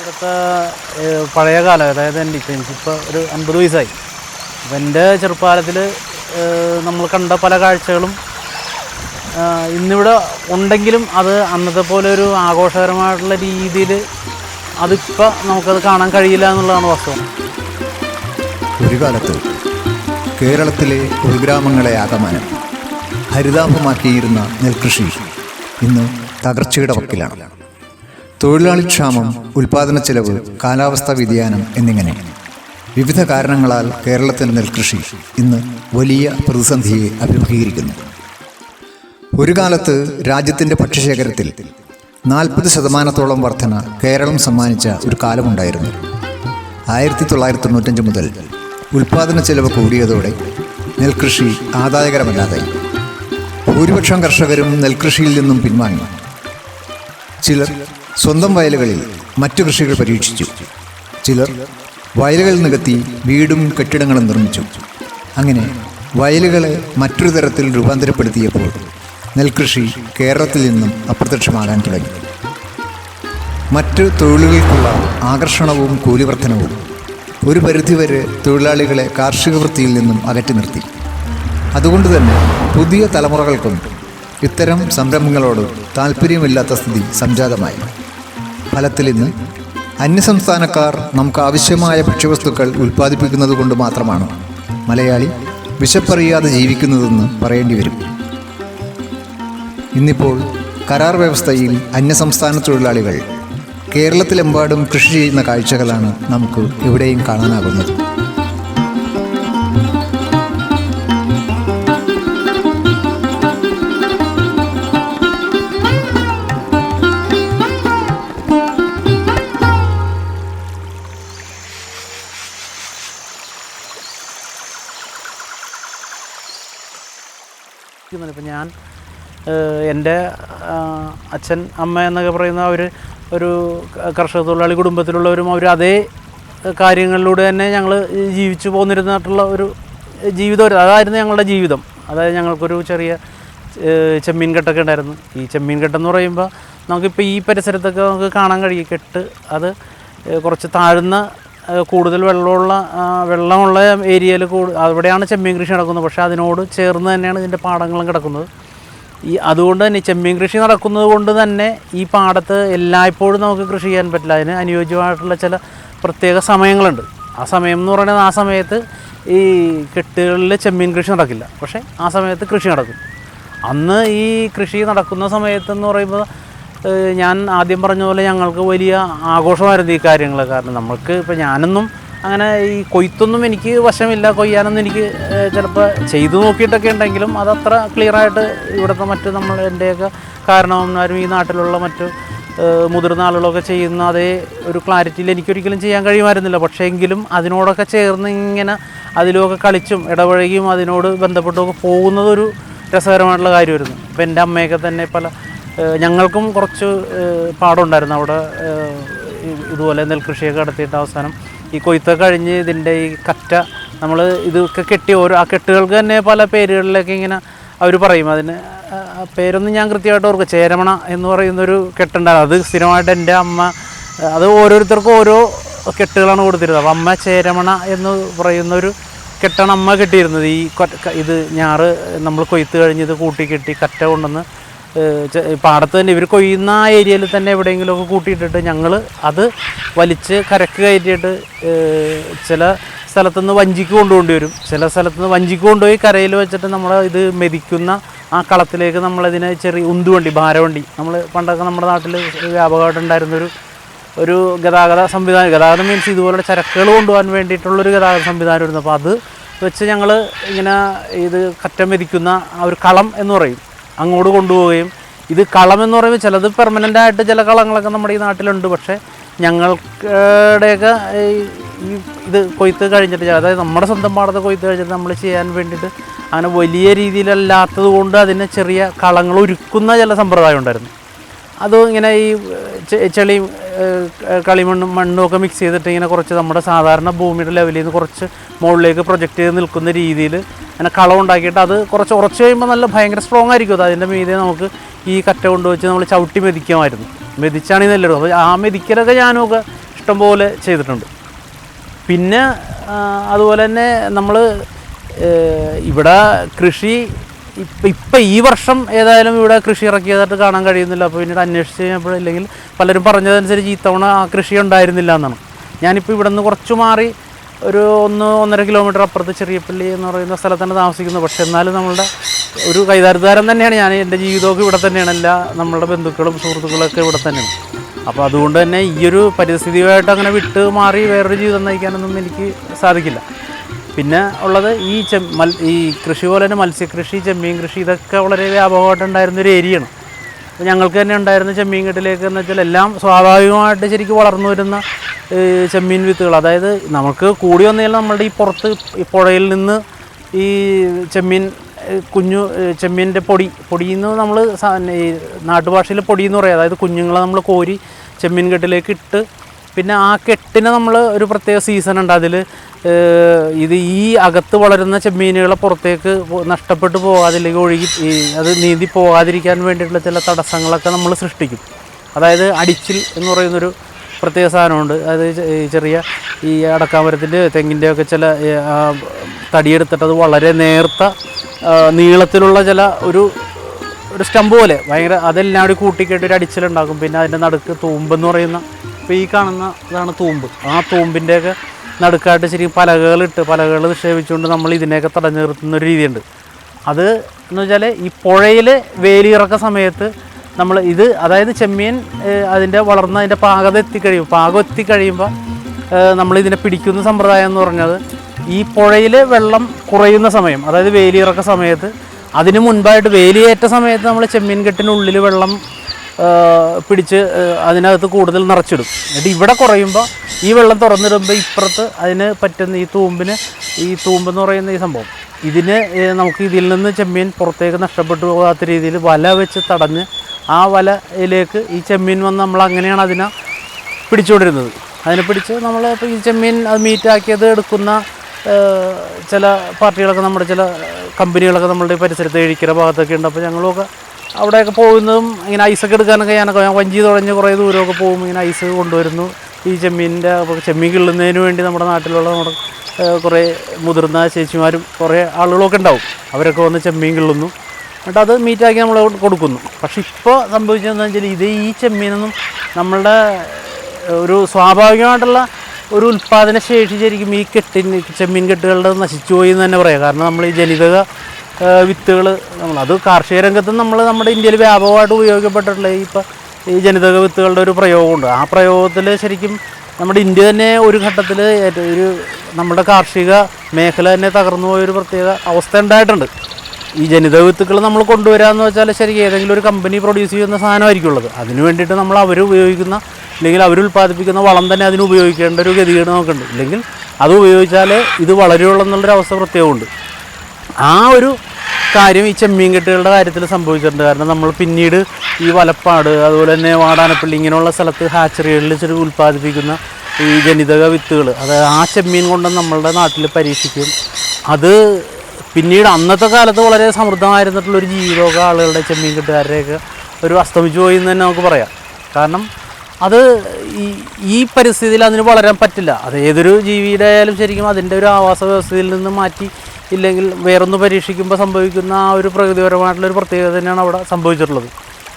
ഇവിടുത്തെ പഴയ കാലം അതായത് എന്റെ ഇപ്പം എനിക്കിപ്പോൾ ഒരു അൻപത് വയസ്സായി. അപ്പം എന്റെ ചെറുപ്പകാലത്തിൽ നമ്മൾ കണ്ട പല കാഴ്ചകളും ഇന്നിവിടെ ഉണ്ടെങ്കിലും അത് അന്നത്തെ പോലെ ഒരു ആഘോഷകരമായിട്ടുള്ള രീതിയിൽ അതിപ്പോൾ നമുക്കത് കാണാൻ കഴിയില്ല എന്നുള്ളതാണ് വാസ്തവം. ഒരു കാലത്ത് കേരളത്തിലെ ഉൾഗ്രാമങ്ങളെ ആകമാനം ഹരിതാഭമാക്കിയിരുന്ന നെൽകൃഷി ഇന്ന് തകർച്ചയുടെ വക്കിലാണ്. തൊഴിലാളി ക്ഷാമം ഉൽപാദന ചെലവ് കാലാവസ്ഥാ വ്യതിയാനം എന്നിങ്ങനെ വിവിധ കാരണങ്ങളാൽ കേരളത്തിലെ നെൽകൃഷി ഇന്ന് വലിയ പ്രതിസന്ധിയെ അഭിമുഖീകരിക്കുന്നു. ഒരു കാലത്ത് രാജ്യത്തിന്റെ ഭക്ഷ്യശേഖരത്തിൽ നാൽപ്പത് ശതമാനത്തോളം വർധന കേരളം സമ്മാനിച്ച ഒരു കാലമുണ്ടായിരുന്നു. ആയിരത്തി തൊള്ളായിരത്തി തൊണ്ണൂറ്റഞ്ച് മുതൽ ഉൽപാദന ചെലവ് കൂടിയതോടെ നെൽകൃഷി ആദായകരമല്ലാതായി. ഭൂരിപക്ഷം കർഷകരും നെൽകൃഷിയിൽ നിന്നും പിൻവാങ്ങി. ചിലർ സ്വന്തം വയലുകളിൽ മറ്റു കൃഷികൾ പരീക്ഷിച്ചു. ചിലർ വയലുകൾ നികത്തി വീടും കെട്ടിടങ്ങളും നിർമ്മിച്ചു. അങ്ങനെ വയലുകളെ മറ്റൊരു തരത്തിൽ രൂപാന്തരപ്പെടുത്തിയപ്പോൾ നെൽകൃഷി കേരളത്തിൽ നിന്നും അപ്രത്യക്ഷമാകാൻ തുടങ്ങി. മറ്റ് തൊഴിലുകൾക്കുള്ള ആകർഷണവും കൂലിവർദ്ധനവും ഒരു പരിധിവരെ തൊഴിലാളികളെ കാർഷിക വൃത്തിയിൽ നിന്നും അകറ്റി നിർത്തി. അതുകൊണ്ട് തന്നെ പുതിയ തലമുറകൾക്കും ഇത്തരം സംരംഭങ്ങളോട് താല്പര്യമില്ലാത്ത സ്ഥിതി സംജാതമായി. ഫലത്തിൽ ഇന്ന് അന്യസംസ്ഥാനക്കാർ നമുക്ക് ആവശ്യമായ ഭക്ഷ്യവസ്തുക്കൾ ഉൽപ്പാദിപ്പിക്കുന്നത് കൊണ്ട് മാത്രമാണ്. മലയാളി വിശപ്പറിയാതെ ജീവിക്കുന്നതെന്ന് പറയേണ്ടി വരും. ഇന്നിപ്പോൾ കരാർ വ്യവസ്ഥയിൽ അന്യസംസ്ഥാന തൊഴിലാളികൾ കേരളത്തിലെമ്പാടും കൃഷി ചെയ്യുന്ന കാഴ്ചകളാണ് നമുക്ക് എവിടെയും കാണാനാകുന്നത്. ഇപ്പം ഞാൻ എന്റെ അച്ഛൻ അമ്മ എന്നൊക്കെ പറയുന്ന അവർ ഒരു കർഷക തൊഴിലാളി കുടുംബത്തിലുള്ളവരും അവർ അതേ കാര്യങ്ങളിലൂടെ തന്നെ ഞങ്ങൾ ജീവിച്ചു പോന്നിരുന്നിട്ടുള്ള ഒരു ജീവിതം അതായിരുന്നു ഞങ്ങളുടെ ജീവിതം. അതായത് ഞങ്ങൾക്കൊരു ചെറിയ ചെമ്മീൻ കെട്ടൊക്കെ ഉണ്ടായിരുന്നു. ഈ ചെമ്മീൻ കെട്ടെന്ന് പറയുമ്പോൾ നമുക്കിപ്പോൾ ഈ പരിസരത്തൊക്കെ നമുക്ക് കാണാൻ കഴിയും. കെട്ട് അത് കുറച്ച് താഴ്ന്ന കൂടുതൽ വെള്ളമുള്ള വെള്ളമുള്ള ഏരിയയിൽ കൂടു അവിടെയാണ് ചെമ്മീൻ കൃഷി നടക്കുന്നത്. പക്ഷേ അതിനോട് ചേർന്ന് തന്നെയാണ് ഇതിന്റെ പാടങ്ങളും കിടക്കുന്നത്. ഈ അതുകൊണ്ട് തന്നെ ചെമ്മീൻ കൃഷി നടക്കുന്നത് കൊണ്ട് തന്നെ ഈ പാടത്ത് എല്ലായ്പ്പോഴും നമുക്ക് കൃഷി ചെയ്യാൻ പറ്റില്ല. അതിന് അനുയോജ്യമായിട്ടുള്ള ചില പ്രത്യേക സമയങ്ങളുണ്ട്. ആ സമയം എന്ന് പറയുന്നത് ആ സമയത്ത് ഈ കെട്ടുകളിൽ ചെമ്മീൻ കൃഷി നടക്കില്ല. പക്ഷേ ആ സമയത്ത് കൃഷി നടക്കും. അന്ന് ഈ കൃഷി നടക്കുന്ന സമയത്തെന്ന് പറയുമ്പോൾ ഏഹ് ഞാൻ ആദ്യം പറഞ്ഞ പോലെ ഞങ്ങൾക്ക് വലിയ ആഘോഷമായിരുന്നു ഈ കാര്യങ്ങൾ കാരണം നമുക്ക് ഇപ്പോൾ ഞാനൊന്നും അങ്ങനെ ഈ കൊയ്ത്തൊന്നും എനിക്ക് വശമില്ല. കൊയ്യാനൊന്നും എനിക്ക് ചിലപ്പോൾ ചെയ്തു നോക്കിയിട്ടൊക്കെ ഉണ്ടെങ്കിലും അതത്ര ക്ലിയറായിട്ട് ഇവിടുത്തെ മറ്റ് നമ്മൾ എന്റെയൊക്കെ കാരണവന്മാരും ഈ നാട്ടിലുള്ള മറ്റ് മുതിർന്ന ആളുകളൊക്കെ ചെയ്യുന്ന അതേ ഒരു ക്ലാരിറ്റിയിൽ എനിക്കൊരിക്കലും ചെയ്യാൻ കഴിയുമായിരുന്നില്ല. പക്ഷേ എങ്കിലും അതിനോടൊക്കെ ചേർന്ന് ഇങ്ങനെ അതിലുമൊക്കെ കളിച്ചും ഇടപഴകിയും അതിനോട് ബന്ധപ്പെട്ടൊക്കെ പോകുന്നതൊരു രസകരമായിട്ടുള്ള കാര്യമായിരുന്നു. ഇപ്പം എന്റെ അമ്മയൊക്കെ തന്നെ പല ഞങ്ങൾക്കും കുറച്ച് പാടുണ്ടായിരുന്നു അവിടെ ഇതുപോലെ നെൽകൃഷിയൊക്കെ നടത്തിയിട്ട് അവസാനം. ഈ കൊയ്ത്ത കഴിഞ്ഞ് ഇതിന്റെ ഈ കറ്റ നമ്മൾ ഇതൊക്കെ കെട്ടി ഓരോ ആ കെട്ടുകൾക്ക് തന്നെ പല പേരുകളിലൊക്കെ ഇങ്ങനെ അവർ പറയും. അതിന് പേരൊന്നും ഞാൻ കൃത്യമായിട്ട് ഓർക്കും ചേരമണ എന്ന് പറയുന്നൊരു കെട്ടുണ്ടായിരുന്നു. അത് സ്ഥിരമായിട്ട് എന്റെ അമ്മ അത് ഓരോരുത്തർക്കും ഓരോ കെട്ടുകളാണ് കൊടുത്തിരുന്നത്. അപ്പം അമ്മ ചേരമണ എന്ന് പറയുന്നൊരു കെട്ടാണ് അമ്മ കെട്ടിയിരുന്നത്. ഈ ഇത് ഞാറ് നമ്മൾ കൊയ്ത്ത് കഴിഞ്ഞ് ഇത് കൂട്ടി കെട്ടി കറ്റ കൊണ്ടുവന്ന് പാടത്ത് തന്നെ ഇവർ കൊയ്യുന്ന ആ ഏരിയയിൽ തന്നെ എവിടെയെങ്കിലുമൊക്കെ കൂട്ടിയിട്ടിട്ട് ഞങ്ങൾ അത് വലിച്ച് കരക്ക് കയറ്റിയിട്ട് ചില സ്ഥലത്തുനിന്ന് വഞ്ചിക്ക് കൊണ്ടുപോകേണ്ടി വരും. ചില സ്ഥലത്തുനിന്ന് വഞ്ചിക്ക് കൊണ്ടുപോയി കരയിൽ വെച്ചിട്ട് നമ്മൾ ഇത് മെതിക്കുന്ന ആ കളത്തിലേക്ക് നമ്മളതിനെ ചെറിയ ഉന്തുവണ്ടി ഭാരവണ്ടി. നമ്മൾ പണ്ടൊക്കെ നമ്മുടെ നാട്ടിൽ വ്യാപകമായിട്ട് ഉണ്ടായിരുന്നൊരു ഒരു ഗതാഗത സംവിധാനം. ഗതാഗതം മീൻസ് ഇതുപോലെ ചരക്കുകൾ കൊണ്ടുപോകാൻ വേണ്ടിയിട്ടുള്ളൊരു ഗതാഗത സംവിധാനം ഇരുന്നു അപ്പോൾ അത് വെച്ച് ഞങ്ങൾ ഇങ്ങനെ ഇത് കറ്റം മെതിക്കുന്ന ആ ഒരു കളം എന്ന് പറയും. അങ്ങോട്ട് കൊണ്ടുപോവുകയും ഇത് കളം എന്ന് പറയുമ്പോൾ ചിലത് പെർമനന്റ് ആയിട്ട് ചില കളങ്ങളൊക്കെ നമ്മുടെ ഈ നാട്ടിലുണ്ട്. പക്ഷേ ഞങ്ങളുടെയൊക്കെ ഈ ഇത് കൊയ്ത്ത് കഴിഞ്ഞിട്ട് അതായത് നമ്മുടെ സ്വന്തം പാടത്ത് കൊയ്ത്ത് കഴിഞ്ഞിട്ട് നമ്മൾ ചെയ്യാൻ വേണ്ടിയിട്ട് അങ്ങനെ വലിയ രീതിയിലല്ലാത്തത് കൊണ്ട് അതിനെ ചെറിയ കളങ്ങൾ ഒരുക്കുന്ന ചില സമ്പ്രദായം ഉണ്ടായിരുന്നു. അതും ഇങ്ങനെ ഈ ചെളി കളിമണ്ണും മണ്ണും ഒക്കെ മിക്സ് ചെയ്തിട്ട് ഇങ്ങനെ കുറച്ച് നമ്മുടെ സാധാരണ ഭൂമിയുടെ ലെവലിൽ നിന്ന് കുറച്ച് മുകളിലേക്ക് പ്രൊജക്റ്റ് ചെയ്ത് നിൽക്കുന്ന രീതിയിൽ അങ്ങനെ കളം ഉണ്ടാക്കിയിട്ട് അത് കുറച്ച് ഉറച്ച് കഴിയുമ്പോൾ നല്ല ഭയങ്കര സ്ട്രോങ് ആയിരിക്കും അത്. അതിന്റെ മീതെ നമുക്ക് ഈ കറ്റ കൊണ്ട് വെച്ച് നമ്മൾ ചവിട്ടി മെതിക്കാമായിരുന്നു. മെതിച്ചാണ് ഈ അപ്പോൾ ആ മെതിക്കലൊക്കെ ഞാനൊക്കെ ഇഷ്ടംപോലെ ചെയ്തിട്ടുണ്ട്. പിന്നെ അതുപോലെ തന്നെ നമ്മൾ ഇവിടെ കൃഷി ഇപ്പം ഇപ്പം ഈ വർഷം ഏതായാലും ഇവിടെ കൃഷി ഇറക്കിയതായിട്ട് കാണാൻ കഴിയുന്നില്ല. അപ്പോൾ പിന്നീട് അന്വേഷിച്ച് കഴിഞ്ഞപ്പോൾ ഇല്ലെങ്കിൽ പലരും പറഞ്ഞതനുസരിച്ച് ഇത്തവണ ആ കൃഷി ഉണ്ടായിരുന്നില്ല എന്നാണ്. ഞാനിപ്പോൾ ഇവിടെ നിന്ന് കുറച്ച് മാറി ഒരു ഒന്ന് ഒന്നര കിലോമീറ്റർ അപ്പുറത്ത് ചെറിയപ്പള്ളി എന്ന് പറയുന്ന സ്ഥലത്താണ് താമസിക്കുന്നത്. പക്ഷേ എന്നാലും നമ്മളുടെ ഒരു കൈതാരധാരം തന്നെയാണ്. ഞാൻ എന്റെ ജീവിതമൊക്കെ ഇവിടെ തന്നെയാണ്. എല്ലാ നമ്മളുടെ ബന്ധുക്കളും സുഹൃത്തുക്കളൊക്കെ ഇവിടെ തന്നെയാണ്. അപ്പോൾ അതുകൊണ്ട് തന്നെ ഈ ഒരു പരിസ്ഥിതിയുമായിട്ട് അങ്ങനെ വിട്ട് മാറി വേറൊരു ജീവിതം നയിക്കാനൊന്നും എനിക്ക് സാധിക്കില്ല. പിന്നെ ഉള്ളത് ഈ മൽ ഈ കൃഷി പോലെ തന്നെ മത്സ്യകൃഷി ചെമ്മീൻ കൃഷി ഇതൊക്കെ വളരെ വ്യാപകമായിട്ടുണ്ടായിരുന്ന ഒരു ഏരിയയാണ്. ഞങ്ങൾക്ക് തന്നെ ഉണ്ടായിരുന്ന ചെമ്മീൻ കെട്ടിലേക്ക് എന്ന് വെച്ചാൽ എല്ലാം സ്വാഭാവികമായിട്ട് ശരിക്കും വളർന്നു വരുന്ന ചെമ്മീൻ വിത്തുകൾ. അതായത് നമുക്ക് കൂടി വന്നാൽ നമ്മളുടെ ഈ പുറത്ത് ഈ പുഴയിൽ നിന്ന് ഈ ചെമ്മീൻ കുഞ്ഞു ചെമ്മീന്റെ പൊടി പൊടിയിൽ നിന്ന് നമ്മൾ ഈ നാട്ടുഭാഷയിൽ പൊടി എന്ന് പറയും. അതായത് കുഞ്ഞുങ്ങളെ നമ്മൾ കോരി ചെമ്മീൻ കെട്ടിലേക്ക് ഇട്ട് പിന്നെ ആ കെട്ടിന് നമ്മൾ ഒരു പ്രത്യേക സീസൺ ഉണ്ട്. അതിൽ ഇത് ഈ അകത്ത് വളരുന്ന ചെമ്മീനുകളെ പുറത്തേക്ക് നഷ്ടപ്പെട്ടു പോകാതില്ലെങ്കിൽ ഒഴുകി അത് നീന്തി പോകാതിരിക്കാൻ വേണ്ടിയിട്ടുള്ള ചില തടസ്സങ്ങളൊക്കെ നമ്മൾ സൃഷ്ടിക്കും. അതായത് അടിച്ചിൽ എന്ന് പറയുന്നൊരു പ്രത്യേക സാധനമുണ്ട്. അത് ചെറിയ ഈ അടക്കാമരത്തിന്റെ തെങ്ങിന്റെ ഒക്കെ ചില തടിയെടുത്തിട്ട് അത് വളരെ നേർത്ത നീളത്തിലുള്ള ചില ഒരു ഒരു സ്റ്റമ്പ് പോലെ. ഭയങ്കര അതെല്ലാം കൂടി കൂട്ടിക്കെട്ടി ഒരു അടിച്ചിലുണ്ടാക്കും. പിന്നെ അതിന്റെ നടുക്ക് തൂമ്പെന്ന് പറയുന്ന ഇപ്പോൾ ഈ കാണുന്ന ഇതാണ് തൂമ്പ്. ആ തൂമ്പിന്റെയൊക്കെ നടുക്കായിട്ട് ശരിക്കും പലകകളിട്ട് പലകകൾ നിക്ഷേപിച്ചുകൊണ്ട് നമ്മൾ ഇതിനെയൊക്കെ തടഞ്ഞു നിർത്തുന്ന ഒരു രീതിയുണ്ട്. അത് എന്ന് വെച്ചാൽ ഈ പുഴയിൽ വേലിയിറക്ക സമയത്ത് നമ്മൾ ഇത് അതായത് ചെമ്മീൻ അതിന്റെ വളർന്ന അതിന്റെ പാകത എത്തിക്കഴിയുമ്പോൾ പാകം എത്തിക്കഴിയുമ്പോൾ നമ്മൾ ഇതിനെ പിടിക്കുന്ന സമ്പ്രദായം എന്ന് പറഞ്ഞത് ഈ പുഴയിൽ വെള്ളം കുറയുന്ന സമയം അതായത് വേലിയിറക്ക സമയത്ത് അതിന് മുൻപായിട്ട് വേലിയേറ്റ സമയത്ത് നമ്മൾ ചെമ്മീൻ കെട്ടിനുള്ളിൽ വെള്ളം പിടിച്ച് അതിനകത്ത് കൂടുതൽ നിറച്ചിടും. എന്നിട്ട് ഇവിടെ കുറയുമ്പോൾ ഈ വെള്ളം തുറന്നിടുമ്പോൾ ഇപ്പുറത്ത് അതിന് പറ്റുന്ന ഈ തൂമ്പിന് ഈ തൂമ്പെന്ന് പറയുന്ന ഈ സംഭവം. ഇതിന് നമുക്ക് ഇതിൽ നിന്ന് ചെമ്മീൻ പുറത്തേക്ക് നഷ്ടപ്പെട്ടു പോകാത്ത രീതിയിൽ വല വെച്ച് തടഞ്ഞ് ആ വലയിലേക്ക് ഈ ചെമ്മീൻ വന്ന് നമ്മൾ അങ്ങനെയാണ് അതിനെ പിടിച്ചുകൊണ്ടിരുന്നത്. അതിനെ പിടിച്ച് നമ്മൾ ഇപ്പോൾ ഈ ചെമ്മീൻ അത് മീറ്റാക്കിയത് എടുക്കുന്ന ചില പാർട്ടികളൊക്കെ നമ്മുടെ ചില കമ്പനികളൊക്കെ നമ്മളുടെ ഈ പരിസരത്ത് എഴിക്കര ഭാഗത്തൊക്കെ ഉണ്ട്. അപ്പോൾ ഞങ്ങളൊക്കെ അവിടെയൊക്കെ പോകുന്നതും ഇങ്ങനെ ഐസൊക്കെ എടുക്കാനൊക്കെ ഞാനൊക്കെ ഞാൻ വഞ്ചി തുഴഞ്ഞ് കുറേ ദൂരമൊക്കെ പോകും. ഇങ്ങനെ ഐസ് കൊണ്ടുവരുന്നു. ഈ ചെമ്മീനിന്റെ ചെമ്മീൻ കിള്ളുന്നതിന് വേണ്ടി നമ്മുടെ നാട്ടിലുള്ള നമ്മുടെ കുറേ മുതിർന്ന ചേച്ചിമാരും കുറേ ആളുകളൊക്കെ ഉണ്ടാവും. അവരൊക്കെ വന്ന് ചെമ്മീൻ കിള്ളുന്നു. എന്നിട്ട് അത് മീറ്റാക്കി നമ്മൾ കൊടുക്കുന്നു. പക്ഷെ ഇപ്പോൾ സംഭവിച്ചതെന്ന് വെച്ചാൽ ഇത് ഈ ചെമ്മീനൊന്നും നമ്മളുടെ ഒരു സ്വാഭാവികമായിട്ടുള്ള ഒരു ഉൽപ്പാദന ശേഷി ശരിക്കും ഈ കെട്ടിന് ചെമ്മീൻ കെട്ടുകളുടെ നശിച്ചു പോയി എന്ന് തന്നെ പറയാം. കാരണം നമ്മൾ ഈ ജനിതക വിത്തുകൾ നമ്മൾ അത് കാർഷിക രംഗത്ത് നമ്മൾ നമ്മുടെ ഇന്ത്യയിൽ വ്യാപകമായിട്ട് ഉപയോഗിക്കപ്പെട്ടിട്ടുള്ള ഇപ്പം ഈ ജനിതക വിത്തുകളുടെ ഒരു പ്രയോഗമുണ്ട്. ആ പ്രയോഗത്തിൽ ശരിക്കും നമ്മുടെ ഇന്ത്യ തന്നെ ഒരു ഘട്ടത്തിൽ ഒരു നമ്മുടെ കാർഷിക മേഖല തന്നെ തകർന്നു പോയൊരു പ്രത്യേക അവസ്ഥ ഉണ്ടായിട്ടുണ്ട്. ഈ ജനിതക വിത്തുക്കൾ നമ്മൾ കൊണ്ടുവരാമെന്ന് വെച്ചാൽ ശരിക്കും ഏതെങ്കിലും ഒരു കമ്പനി പ്രൊഡ്യൂസ് ചെയ്യുന്ന സാധനമായിരിക്കും ഉള്ളത്. അതിന് വേണ്ടിയിട്ട് നമ്മൾ അവർ ഉപയോഗിക്കുന്ന അല്ലെങ്കിൽ അവർ ഉൽപ്പാദിപ്പിക്കുന്ന വളം തന്നെ അതിന് ഉപയോഗിക്കേണ്ട ഒരു ഗതികേട് നമുക്കുണ്ട്. ഇല്ലെങ്കിൽ അത് ഉപയോഗിച്ചാൽ ഇത് വളരുള്ളൂ എന്നുള്ളൊരു അവസ്ഥ പ്രത്യേകമുണ്ട്. ആ ഒരു കാര്യം ഈ ചെമ്മീൻ കെട്ടുകളുടെ കാര്യത്തിൽ സംഭവിച്ചിട്ടുണ്ട്. കാരണം നമ്മൾ പിന്നീട് ഈ വലപ്പാട് അതുപോലെ തന്നെ വാടാനപ്പള്ളി ഇങ്ങനെയുള്ള സ്ഥലത്ത് ഹാച്ചറികളിൽ ചെറു ഉൽപ്പാദിപ്പിക്കുന്ന ഈ ജനിതക വിത്തുകൾ അതായത് ആ ചെമ്മീൻ കൊണ്ട് നമ്മളുടെ നാട്ടിൽ പരീക്ഷിക്കും. അത് പിന്നീട് അന്നത്തെ കാലത്ത് വളരെ സമൃദ്ധമായിരുന്നിട്ടുള്ള ഒരു ജീവിതമൊക്കെ ആളുകളുടെ ചെമ്മീൻ കെട്ടുകാരുടെയൊക്കെ ഒരു അസ്തമിച്ചു പോയി എന്ന് തന്നെ നമുക്ക് പറയാം. കാരണം അത് ഈ ഈ പരിസ്ഥിതിയിൽ അതിന് വളരാൻ പറ്റില്ല. അത് ഏതൊരു ജീവിയുടെ ആയാലും ശരിക്കും അതിന്റെ ഒരു ആവാസ വ്യവസ്ഥയിൽ നിന്ന് മാറ്റി ഇല്ലെങ്കിൽ വേറൊന്ന് പരീക്ഷിക്കുമ്പോൾ സംഭവിക്കുന്ന ആ ഒരു പ്രകൃതിപരമായിട്ടുള്ള ഒരു പ്രത്യേകത തന്നെയാണ് അവിടെ സംഭവിച്ചിട്ടുള്ളത്.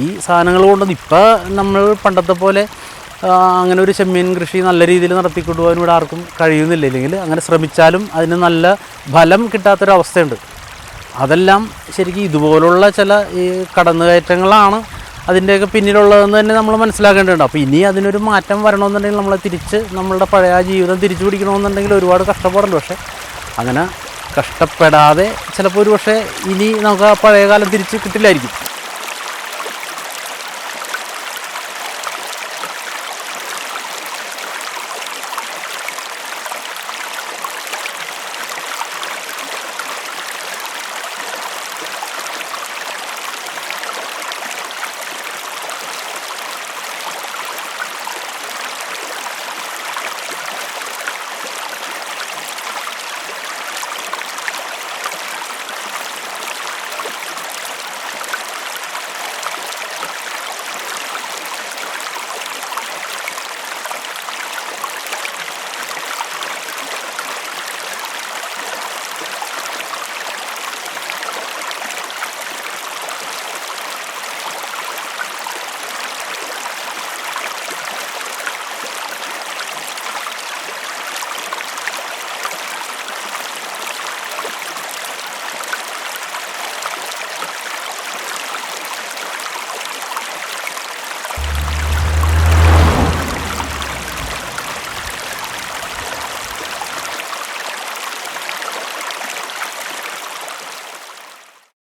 ഈ സാധനങ്ങൾ കൊണ്ട് ഇപ്പോൾ നമ്മൾ പണ്ടത്തെ പോലെ അങ്ങനെ ഒരു ചെമ്മീൻ കൃഷി നല്ല രീതിയിൽ നടത്തിക്കൊണ്ടുപോകാൻ ഇവിടെ ആർക്കും കഴിയുന്നില്ല. ഇല്ലെങ്കിൽ അങ്ങനെ ശ്രമിച്ചാലും അതിന് നല്ല ഫലം കിട്ടാത്തൊരവസ്ഥയുണ്ട് അതെല്ലാം ശരിക്കും ഇതുപോലുള്ള ചില ഈ കടന്നുകയറ്റങ്ങളാണ് അതിന്റെയൊക്കെ പിന്നിലുള്ളതെന്ന് തന്നെ നമ്മൾ മനസ്സിലാക്കേണ്ടതുണ്ട്. അപ്പോൾ ഇനി അതിനൊരു മാറ്റം വരണമെന്നുണ്ടെങ്കിൽ നമ്മളെ തിരിച്ച് നമ്മളുടെ പഴയ ജീവിതം തിരിച്ചു പിടിക്കണമെന്നുണ്ടെങ്കിൽ ഒരുപാട് കഷ്ടപ്പാടുണ്ട്. പക്ഷേ അങ്ങനെ കഷ്ടപ്പെടാതെ ചിലപ്പോൾ ഒരു പക്ഷേ ഇനി നമുക്ക് ആ പഴയ കാലം തിരിച്ച് കിട്ടില്ലായിരിക്കും.